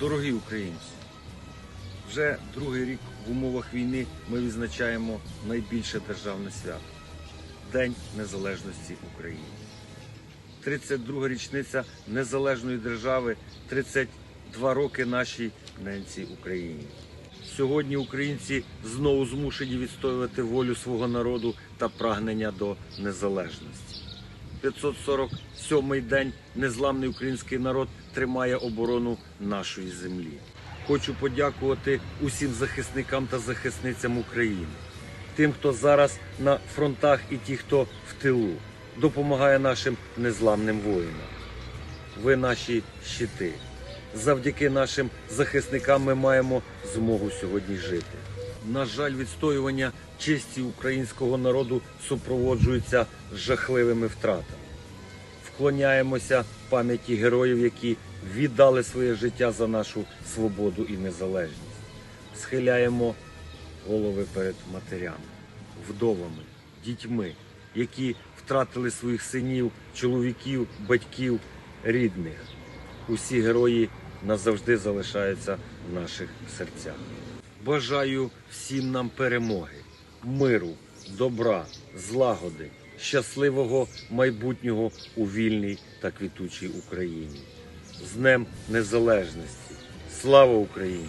Дорогі українці, вже другий рік в умовах війни ми відзначаємо найбільше державне свято День Незалежності України. 32 річниця незалежної держави, 32 роки нашій ненці Україні. Сьогодні українці знову змушені відстоювати волю свого народу та прагнення до незалежності. 547-й день незламний український народ тримає оборону нашої землі. Хочу подякувати усім захисникам та захисницям України, тим, хто зараз на фронтах і ті, хто в тилу, допомагає нашим незламним воїнам. Ви наші щити. Завдяки нашим захисникам ми маємо змогу сьогодні жити. На жаль, відстоювання честі українського народу супроводжується жахливими втратами. Вклоняємося пам'яті героїв, які віддали своє життя за нашу свободу і незалежність. Схиляємо голови перед матерями, вдовами, дітьми, які втратили своїх синів, чоловіків, батьків, рідних. Усі герої назавжди залишаються в наших серцях. Бажаю всім нам перемоги, миру, добра, злагоди, щасливого майбутнього у вільній та квітучій Україні. З Днем Незалежності! Слава Україні!